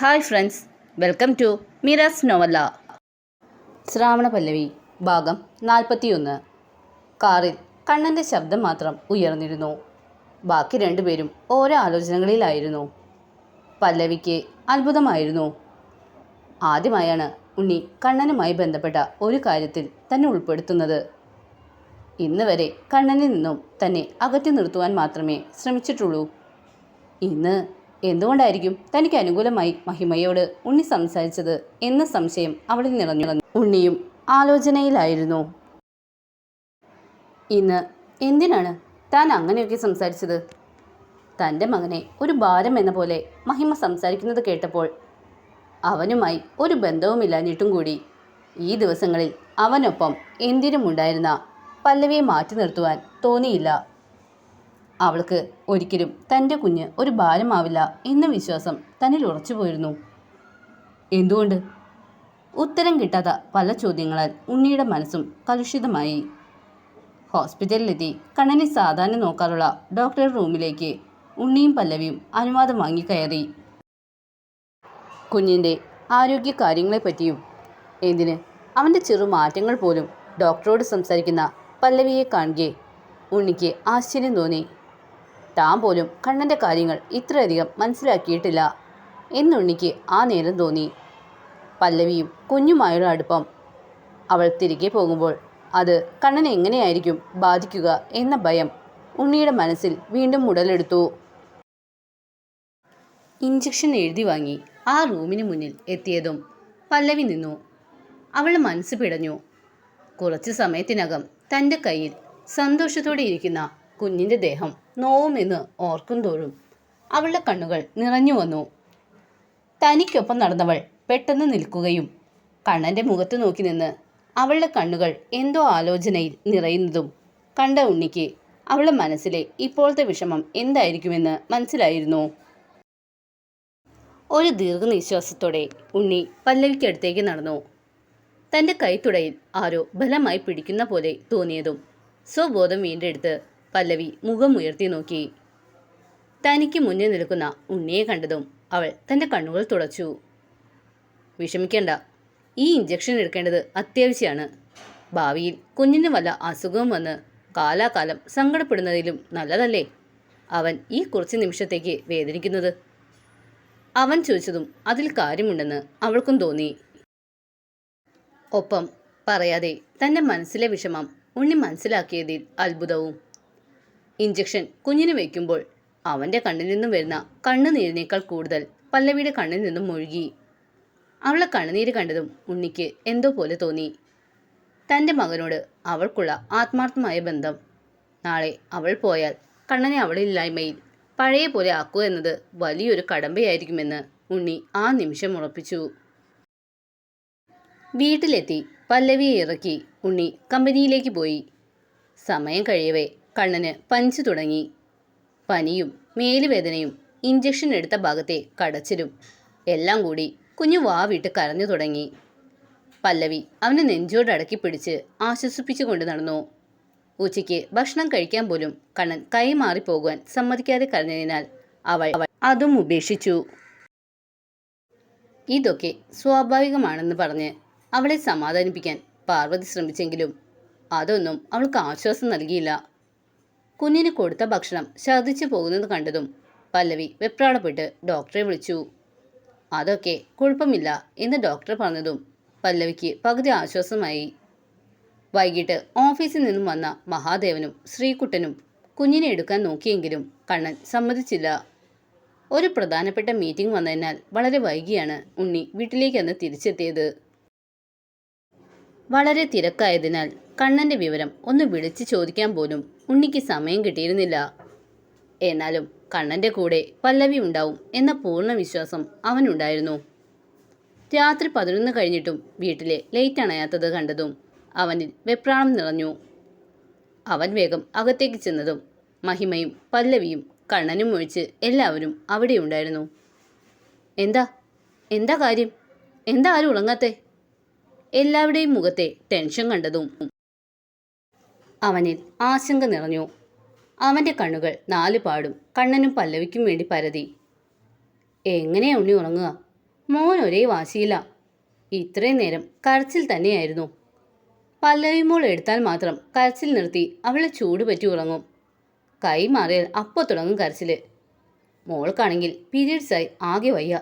Hi friends welcome to mirrors novella. Shravana Pallavi ഭാഗം നാൽപ്പത്തിയൊന്ന്. കാറിൽ കണ്ണന്റെ ശബ്ദം മാത്രം ഉയർന്നിരുന്നു. ബാക്കി രണ്ടുപേരും ഓരോ ആലോചനകളിലായിരുന്നു. പല്ലവിക്ക് അത്ഭുതമായിരുന്നു. ആദ്യമായാണ് ഉണ്ണി കണ്ണനുമായി ബന്ധപ്പെട്ട ഒരു കാര്യത്തിൽ തന്നെ ഉൾപ്പെടുത്തുന്നത്. ഇന്ന് വരെ കണ്ണനിൽ നിന്നും തന്നെ അകറ്റി നിർത്തുവാൻ മാത്രമേ ശ്രമിച്ചിട്ടുള്ളൂ. ഇന്ന് എന്തുകൊണ്ടായിരിക്കും തനിക്ക് അനുകൂലമായി മഹിമയോട് ഉണ്ണി സംസാരിച്ചത് എന്ന സംശയം അവളിൽ നിറഞ്ഞു ഉണ്ണിയും ആലോചനയിലായിരുന്നു. ഇന്ന് എന്തിനാണ് താൻ അങ്ങനെയൊക്കെ സംസാരിച്ചത്? തന്റെ മകനെ ഒരു ഭാരം എന്ന പോലെ മഹിമ സംസാരിക്കുന്നത് കേട്ടപ്പോൾ അവനുമായി ഒരു ബന്ധവുമില്ലാഞ്ഞിട്ടും കൂടി ഈ ദിവസങ്ങളിൽ അവനൊപ്പം എന്തിനും ഉണ്ടായിരുന്ന പല്ലവിയെ മാറ്റി നിർത്തുവാൻ തോന്നിയില്ല. അവൾക്ക് ഒരിക്കലും തന്റെ കുഞ്ഞ് ഒരു ഭാരമാവില്ല എന്ന വിശ്വാസം തന്നിൽ ഉറച്ചുപോയിരുന്നു എന്തുകൊണ്ട്? ഉത്തരം കിട്ടാത്ത പല ചോദ്യങ്ങളാൽ ഉണ്ണിയുടെ മനസ്സും കലുഷിതമായി. ഹോസ്പിറ്റലിലെത്തി കണ്ണനെ സാധാരണ നോക്കാറുള്ള ഡോക്ടറുടെ റൂമിലേക്ക് ഉണ്ണിയും പല്ലവിയും അനുവാദം വാങ്ങി കയറി. കുഞ്ഞിന്റെ ആരോഗ്യ കാര്യങ്ങളെപ്പറ്റിയും എന്തിന്? അവന്റെ ചെറു മാറ്റങ്ങൾ പോലും ഡോക്ടറോട് സംസാരിക്കുന്ന പല്ലവിയെ കാണുകയെ ഉണ്ണിക്ക് ആശ്ചര്യം തോന്നി. താൻ പോലും കണ്ണന്റെ കാര്യങ്ങൾ ഇത്രയധികം മനസ്സിലാക്കിയിട്ടില്ല. എന്നുണ്ണിക്ക് ആ നേരം തോന്നി. പല്ലവിയും കുഞ്ഞുമായുള്ള അടുപ്പം. അവൾ തിരികെ പോകുമ്പോൾ അത് കണ്ണൻ എങ്ങനെയായിരിക്കും ബാധിക്കുക എന്ന ഭയം ഉണ്ണിയുടെ മനസ്സിൽ വീണ്ടും ഉടലെടുത്തു. ഇഞ്ചക്ഷൻ എഴുതി വാങ്ങി ആ റൂമിന് മുന്നിൽ എത്തിയതും പല്ലവി നിന്നു. അവൾ മനസ്സ് പിടഞ്ഞു. കുറച്ച് സമയത്തിനകം തന്റെ കയ്യിൽ സന്തോഷത്തോടെ ഇരിക്കുന്ന കുഞ്ഞിന്റെ ദേഹം നോവുമെന്ന് ഓർക്കും തോറും അവളുടെ കണ്ണുകൾ നിറഞ്ഞു വന്നു. തനിക്കൊപ്പം നടന്നവൾ പെട്ടെന്ന് നിൽക്കുകയും കണ്ണന്റെ മുഖത്ത് നോക്കി നിന്ന് അവളുടെ കണ്ണുകൾ എന്തോ ആലോചനയിൽ നിറയുന്നതും കണ്ട ഉണ്ണിക്ക് അവളുടെ മനസ്സിലെ ഇപ്പോഴത്തെ വിഷമം എന്തായിരിക്കുമെന്ന് മനസ്സിലായിരുന്നു. ഒരു ദീർഘനിശ്വാസത്തോടെ ഉണ്ണി പല്ലവിക്കടുത്തേക്ക് നടന്നു. തന്റെ കൈത്തുടയിൽ ആരോ ബലമായി പിടിക്കുന്ന പോലെ തോന്നിയതും സ്വബോധം വീണ്ടെടുത്ത് പല്ലവി മുഖം ഉയർത്തി നോക്കി. തനിക്ക് മുന്നിൽ നിൽക്കുന്ന ഉണ്ണിയെ കണ്ടതും അവൾ തന്റെ കണ്ണുകൾ തുടച്ചു. വിഷമിക്കേണ്ട. ഈ ഇഞ്ചക്ഷൻ എടുക്കേണ്ടത് അത്യാവശ്യമാണ് ഭാവിയിൽ കുഞ്ഞിന് വല്ല അസുഖവും വന്ന് കാലാകാലം സങ്കടപ്പെടുന്നതിലും നല്ലതല്ലേ? അവൻ ഈ കുറച്ച് നിമിഷത്തേക്ക് വേദനിക്കുന്നത്? അവൻ ചോദിച്ചതും അതിൽ കാര്യമുണ്ടെന്ന് അവൾക്കും തോന്നി. ഒപ്പം പറയാതെ തന്റെ മനസ്സിലെ വിഷമം ഉണ്ണി മനസ്സിലാക്കിയതിൽ അത്ഭുതവും ഇഞ്ചക്ഷൻ കുഞ്ഞിന് വയ്ക്കുമ്പോൾ അവന്റെ കണ്ണിൽ നിന്നും വരുന്ന കണ്ണുനീരിനേക്കാൾ കൂടുതൽ പല്ലവിയുടെ കണ്ണിൽ നിന്നും മുഴുകി. അവളെ കണ്ണുനീര് കണ്ടതും ഉണ്ണിക്ക് എന്തോ പോലെ തോന്നി. തന്റെ മകനോട് അവൾക്കുള്ള ആത്മാർത്ഥമായ ബന്ധം. നാളെ അവൾ പോയാൽ കണ്ണനെ അവളില്ലായ്മയിൽ പഴയ പോലെ ആക്കുക എന്നത് വലിയൊരു കടമ്പയായിരിക്കുമെന്ന് ഉണ്ണി ആ നിമിഷം ഉറപ്പിച്ചു. വീട്ടിലെത്തി പല്ലവിയെ ഇറക്കി ഉണ്ണി കമ്പനിയിലേക്ക് പോയി. സമയം കഴിയവേ കണ്ണന് പഞ്ച് തുടങ്ങി. പനിയും മേലുവേദനയും ഇഞ്ചക്ഷൻ എടുത്ത ഭാഗത്തെ കടച്ചിലും എല്ലാം കൂടി കുഞ്ഞു വാവിട്ട് കരഞ്ഞു തുടങ്ങി. പല്ലവി അവനെ നെഞ്ചോട് അടക്കി പിടിച്ച് ആശ്വസിപ്പിച്ചുകൊണ്ട് നടന്നു. ഉച്ചയ്ക്ക് ഭക്ഷണം കഴിക്കാൻ പോലും കണ്ണൻ കൈമാറി പോകുവാൻ സമ്മതിക്കാതെ കരഞ്ഞതിനാൽ അവൾ അവൾ അതും ഉപേക്ഷിച്ചു. ഇതൊക്കെ സ്വാഭാവികമാണെന്ന് പറഞ്ഞ് അവളെ സമാധാനിപ്പിക്കാൻ പാർവതി ശ്രമിച്ചെങ്കിലും അതൊന്നും അവൾക്ക് ആശ്വാസം നൽകിയില്ല. കുഞ്ഞിന് കൊടുത്ത ഭക്ഷണം ഛർദ്ദിച്ചു പോകുന്നത് കണ്ടതും പല്ലവി വെപ്രാളപ്പെട്ട് ഡോക്ടറെ വിളിച്ചു. അതൊക്കെ കുഴപ്പമില്ല എന്ന് ഡോക്ടർ പറഞ്ഞതും പല്ലവിക്ക് പകുതി ആശ്വാസമായി. വൈകിട്ട് ഓഫീസിൽ നിന്നും വന്ന മഹാദേവനും ശ്രീകുട്ടനും കുഞ്ഞിനെ എടുക്കാൻ നോക്കിയെങ്കിലും കണ്ണൻ സമ്മതിച്ചില്ല. ഒരു പ്രധാനപ്പെട്ട മീറ്റിംഗ് വന്നതിനാൽ വളരെ വൈകിയാണ് ഉണ്ണി വീട്ടിലേക്ക് അന്ന് തിരിച്ചെത്തിയത്. വളരെ തിരക്കായതിനാൽ കണ്ണന്റെ വിവരം ഒന്ന് വിളിച്ചു ചോദിക്കാൻ പോലും ഉണ്ണിക്ക് സമയം കിട്ടിയിരുന്നില്ല. എന്നാലും കണ്ണന്റെ കൂടെ പല്ലവി ഉണ്ടാവും എന്ന പൂർണ വിശ്വാസം അവനുണ്ടായിരുന്നു. രാത്രി പതിനൊന്ന് കഴിഞ്ഞിട്ടും വീട്ടിലെ ലൈറ്റ് അണയാത്തത് കണ്ടതും അവനിൽ വെപ്രാളം നിറഞ്ഞു. അവൻ വേഗം അകത്തേക്ക് ചെന്നതും മഹിമയും പല്ലവിയും കണ്ണനും ഒഴിച്ച് എല്ലാവരും അവിടെ ഉണ്ടായിരുന്നു. എന്താ? എന്താ കാര്യം? എന്താ ആരും ഉറങ്ങാത്തെ? എല്ലാവരുടെയും മുഖത്തെ ടെൻഷൻ കണ്ടതും അവനിൽ ആശങ്ക നിറഞ്ഞു. അവന്റെ കണ്ണുകൾ നാലുപാടും കണ്ണനും പല്ലവിക്കും വേണ്ടി പരതി. എങ്ങനെയാ ഉണ്ണി ഉറങ്ങുക? മോൻ ഒരേ വാശിയില്ല ഇത്രയും നേരം കരച്ചിൽ തന്നെയായിരുന്നു. പല്ലവി മോൾ എടുത്താൽ മാത്രം കരച്ചിൽ നിർത്തി അവളെ ചൂട് പറ്റി ഉറങ്ങും. കൈ മാറിയാൽ അപ്പോൾ തുടങ്ങും കരച്ചിൽ മോൾക്കാണെങ്കിൽ പീരീഡ്സായി ആകെ വയ്യ.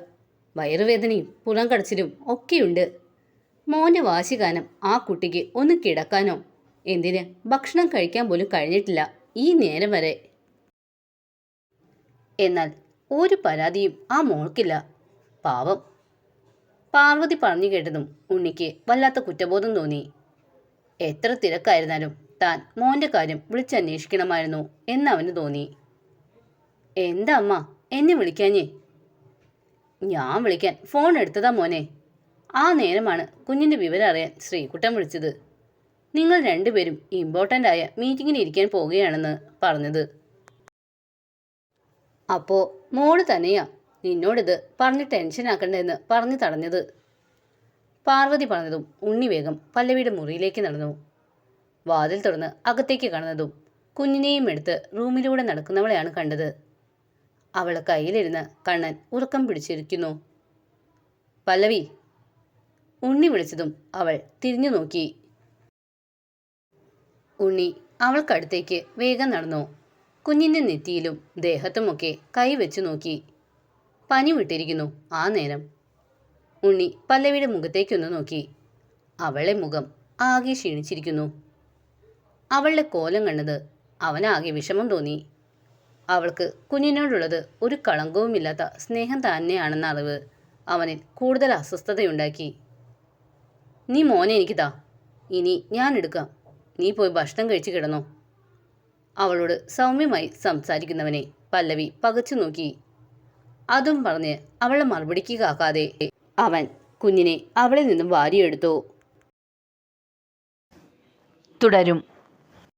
വയറുവേദനയും പുറം കടച്ചിലും ഒക്കെയുണ്ട്. മോന്റെ വാശി കാരണം ആ കുട്ടിക്ക് ഒന്ന് കിടക്കാനോ? എന്തിന്? ഭക്ഷണം കഴിക്കാൻ പോലും കഴിഞ്ഞിട്ടില്ല ഈ നേരം വരെ. എന്നാൽ ഒരു പരാതിയും ആ മോൾക്കില്ല. പാവം. പാർവതി പറഞ്ഞു കേട്ടതും ഉണ്ണിക്ക് വല്ലാത്ത കുറ്റബോധം തോന്നി. എത്ര തിരക്കായിരുന്നാലും താൻ മോന്റെ കാര്യം വിളിച്ചന്വേഷിക്കണമായിരുന്നു എന്നവന് തോന്നി. എന്താ അമ്മ? എന്നെ വിളിക്കാഞ്ഞേ? ഞാൻ വിളിക്കാൻ ഫോൺ എടുത്തതാ മോനെ. ആ നേരമാണ് കുഞ്ഞിന്റെ വിവരം അറിയാൻ ശ്രീകുട്ടൻ വിളിച്ചത്. നിങ്ങൾ രണ്ടുപേരും ഇമ്പോർട്ടന്റ് ആയ മീറ്റിങ്ങിന് ഇരിക്കാൻ പോവുകയാണെന്ന് പറഞ്ഞത്. അപ്പോൾ മോൾ തന്നെയാ നിന്നോടിത് പറഞ്ഞ് ടെൻഷനാക്കണ്ടെന്ന് പറഞ്ഞു തടഞ്ഞത്. പാർവതി പറഞ്ഞതും ഉണ്ണി വേഗം പല്ലവിയുടെ മുറിയിലേക്ക് നടന്നു. വാതിൽ തുറന്ന് അകത്തേക്ക് കടന്നതും കുഞ്ഞിനെയും എടുത്ത് റൂമിലൂടെ നടക്കുന്നവളെയാണ് കണ്ടത്. അവൾ കയ്യിലിരുന്ന് കണ്ണൻ ഉറക്കം പിടിച്ചിരിക്കുന്നു. പല്ലവി ഉണ്ണി വിളിച്ചതും അവൾ തിരിഞ്ഞു നോക്കി. ഉണ്ണി അവൾക്കടുത്തേക്ക് വേഗം നടന്നു. കുഞ്ഞിന്റെ നെറ്റിയിലും ദേഹത്തുമൊക്കെ കൈവച്ചു നോക്കി. പനി വിട്ടിരിക്കുന്നു ആ നേരം. ഉണ്ണി പല്ലവിയുടെ മുഖത്തേക്കൊന്ന് നോക്കി. അവളെ മുഖം ആകെ ക്ഷീണിച്ചിരിക്കുന്നു. അവളുടെ കോലം കണ്ടത് അവനാകെ വിഷമം തോന്നി. അവൾക്ക് കുഞ്ഞിനോടുള്ളത് ഒരു കളങ്കവുമില്ലാത്ത സ്നേഹം തന്നെയാണെന്ന അറിവ് അവനിൽ കൂടുതൽ അസ്വസ്ഥതയുണ്ടാക്കി. നീ മോനെ എനിക്ക് താ ഇനി ഞാൻ എടുക്കാം. നീ പോയി ഭക്ഷണം കഴിച്ച് കിടന്നോ. അവളോട് സൗമ്യമായി സംസാരിക്കുന്നവനെ പല്ലവി പകച്ചു നോക്കി. അതും പറഞ്ഞ് അവളെ മറുപടിക്ക് കാക്കാതെ അവൻ കുഞ്ഞിനെ അവളിൽ നിന്നും വാരിയെടുത്തു. തുടരും.